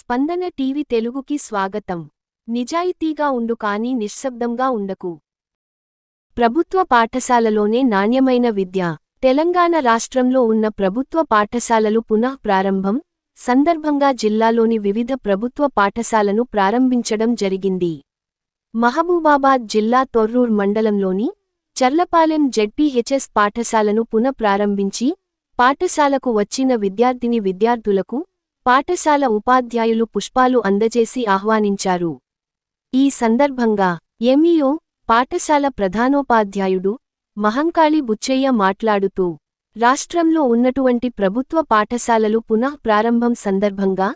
స్పందన టీవీ తెలుగుకి స్వాగతం. నిజాయితీగా ఉండు కానీ నిశ్శబ్దంగా ఉండకు. ప్రభుత్వ పాఠశాలలోనే నాణ్యమైన విద్య. తెలంగాణ రాష్ట్రంలో ఉన్న ప్రభుత్వ పాఠశాలలు పునః ప్రారంభం. సందర్భంగా జిల్లాలోని వివిధ ప్రభుత్వ పాఠశాలను ప్రారంభించడం జరిగింది. మహబూబాబాద్ జిల్లా తొర్రూర్ మండలంలోని చర్లపాలెం జెడ్పీహెచ్ఎస్ పాఠశాలను పునఃప్రారంభించి పాఠశాలకు వచ్చిన విద్యార్థిని విద్యార్థులకు పాఠశాల ఉపాధ్యాయులు పుష్పాలు అందజేసి ఆహ్వానించారు. ఈ సందర్భంగా ఎంఈఓ పాఠశాల ప్రధానోపాధ్యాయుడు మహంకాళి బుచ్చయ్య మాట్లాడుతూ రాష్ట్రంలో ఉన్నటువంటి ప్రభుత్వ పాఠశాలలు పునః ప్రారంభం సందర్భంగా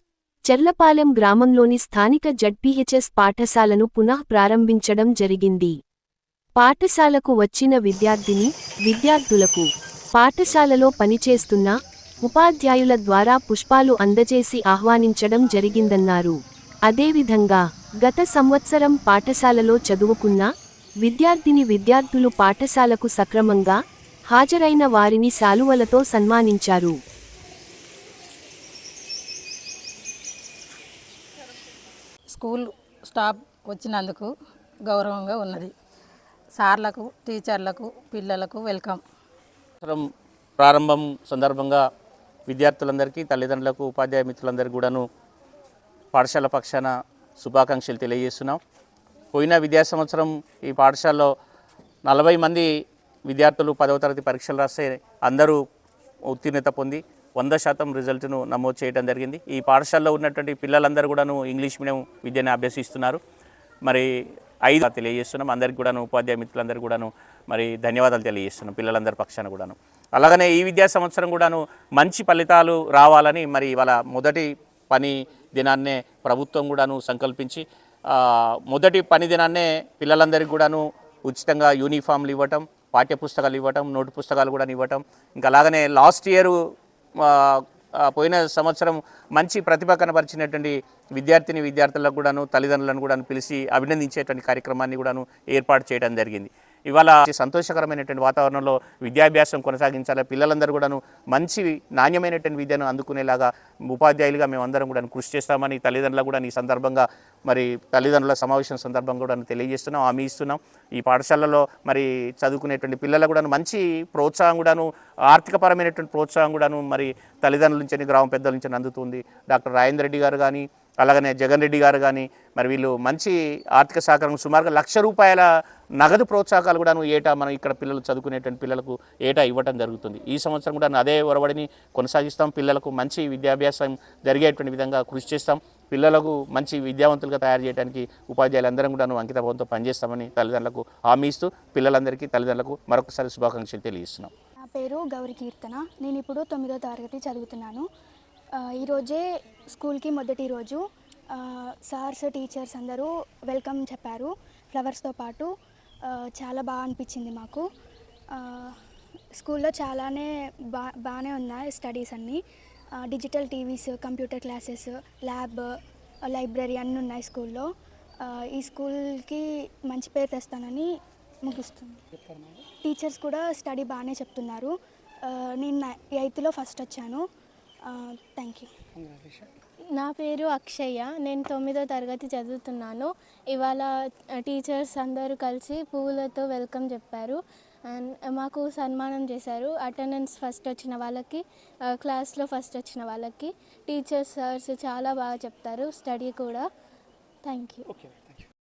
చెర్లపాలెం గ్రామంలోని స్థానిక జడ్పీహెచ్ఎస్ పాఠశాలను పునః ప్రారంభించడం జరిగింది. పాఠశాలకు వచ్చిన విద్యార్థిని విద్యార్థులకు పాఠశాలలో పనిచేస్తున్న ఉపాధ్యాయుల ద్వారా పుష్పాలు అందజేసి ఆహ్వానించడం జరిగిందన్నారు. అదేవిధంగా గత సంవత్సరం పాఠశాలలో చదువుకున్న విద్యార్థిని విద్యార్థులు పాఠశాలకు సక్రమంగా హాజరైన వారిని శాలువలతో సన్మానించారు. స్కూల్ స్టాఫ్ వచ్చినందుకు గౌరవంగా ఉన్నది. సార్లకు టీచర్లకు పిల్లలకు వెల్కమ్. ప్రారంభం సందర్భంగా విద్యార్థులందరికీ తల్లిదండ్రులకు ఉపాధ్యాయ మిత్రులందరికీ కూడాను పాఠశాల పక్షాన శుభాకాంక్షలు తెలియజేస్తున్నాం. పోయిన విద్యా సంవత్సరం ఈ పాఠశాలలో నలభై మంది విద్యార్థులు పదవ తరగతి పరీక్షలు రాస్తే అందరూ ఉత్తీర్ణత పొంది వంద శాతం రిజల్ట్ను నమోదు చేయడం జరిగింది. ఈ పాఠశాలలో ఉన్నటువంటి పిల్లలందరూ కూడాను ఇంగ్లీష్ మీడియం విద్యను అభ్యసిస్తున్నారు. మరి ఐదు తెలియజేస్తున్నాం. అందరికి కూడాను ఉపాధ్యాయ మిత్రులందరూ కూడాను మరి ధన్యవాదాలు తెలియజేస్తున్నాం పిల్లలందరి పక్షాన కూడాను. అలాగనే ఈ విద్యా సంవత్సరం కూడాను మంచి ఫలితాలు రావాలని మరి ఇవాళ మొదటి పని దినాన్నే ప్రభుత్వం కూడాను సంకల్పించి మొదటి పని దినాన్నే పిల్లలందరికీ కూడాను ఉచితంగా యూనిఫామ్లు ఇవ్వటం పాఠ్య పుస్తకాలు ఇవ్వటం నోటు పుస్తకాలు కూడా ఇవ్వటం. ఇంకా అలాగనే లాస్ట్ ఇయర్ పోయిన సంవత్సరం మంచి ప్రతిభ కనపరిచినటువంటి విద్యార్థిని విద్యార్థులకు కూడాను తల్లిదండ్రులను కూడాను పిలిచి అభినందించేటువంటి కార్యక్రమాన్ని కూడాను ఏర్పాటు చేయడం జరిగింది. ఇవాళ సంతోషకరమైనటువంటి వాతావరణంలో విద్యాభ్యాసం కొనసాగించాలి? పిల్లలందరూ కూడాను మంచి నాణ్యమైనటువంటి విద్యను అందుకునేలాగా ఉపాధ్యాయులుగా మేమందరం కూడా కృషి చేస్తామని తల్లిదండ్రులు కూడా ఈ సందర్భంగా మరి తల్లిదండ్రుల సమావేశం సందర్భంగా కూడా తెలియజేస్తున్నాం హామీ ఇస్తున్నాం. ఈ పాఠశాలలో మరి చదువుకునేటువంటి పిల్లలకు కూడా మంచి ప్రోత్సాహం కూడాను ఆర్థికపరమైనటువంటి ప్రోత్సాహం కూడాను మరి తల్లిదండ్రుల నుంచి గ్రామ పెద్దల నుంచి అందుతుంది. డాక్టర్ రాజేంద్ర రెడ్డి గారు కానీ అలాగనే జగన్ రెడ్డి గారు కానీ మరి వీళ్ళు మంచి ఆర్థిక సహకారం సుమారుగా లక్ష రూపాయల నగదు ప్రోత్సాహకాలు కూడా ఏటా మనం ఇక్కడ పిల్లలు చదువుకునేటువంటి పిల్లలకు ఏటా ఇవ్వటం జరుగుతుంది. ఈ సంవత్సరం కూడా అదే ఒరవడిని కొనసాగిస్తాం. పిల్లలకు మంచి విద్యాభ్యాసం జరిగేటువంటి విధంగా కృషి చేస్తాం. పిల్లలకు మంచి విద్యావంతులుగా తయారు చేయడానికి ఉపాధ్యాయులందరం కూడా అంకితభావంతో పనిచేస్తామని తల్లిదండ్రులకు హామీ ఇస్తూ పిల్లలందరికీ తల్లిదండ్రులకు మరొకసారి శుభాకాంక్షలు తెలియజేస్తున్నాం. నా పేరు గౌరి కీర్తన. నేను ఇప్పుడు తొమ్మిదో తరగతి చదువుతున్నాను. ఈరోజే స్కూల్కి మొదటి రోజు. సార్స్ టీచర్స్ అందరూ వెల్కమ్ చెప్పారు ఫ్లవర్స్తో పాటు. చాలా బాగా అనిపించింది మాకు. స్కూల్లో చాలానే బా బాగానే ఉన్నాయి స్టడీస్ అన్నీ. Digital TVs computer classes lab library అన్నీ ఉన్నాయి స్కూల్లో. ఈ స్కూల్కి మంచి పేరు తెస్తానని ముగిస్తుంది. టీచర్స్ కూడా స్టడీ బాగానే చెప్తున్నారు. నేను ఎయిత్లో ఫస్ట్ వచ్చాను. థ్యాంక్ యూ నా పేరు అక్షయ్య. నేను తొమ్మిదో తరగతి చదువుతున్నాను. ఇవాళ టీచర్స్ అందరూ కలిసి పువ్వులతో వెల్కమ్ చెప్పారు. అండ్ మాకు సన్మానం చేశారు. అటెండెన్స్ ఫస్ట్ వచ్చిన వాళ్ళకి క్లాస్లో ఫస్ట్ వచ్చిన వాళ్ళకి. టీచర్స్ సార్స్ చాలా బాగా చెప్తారు. స్టడీ కూడా. Thank you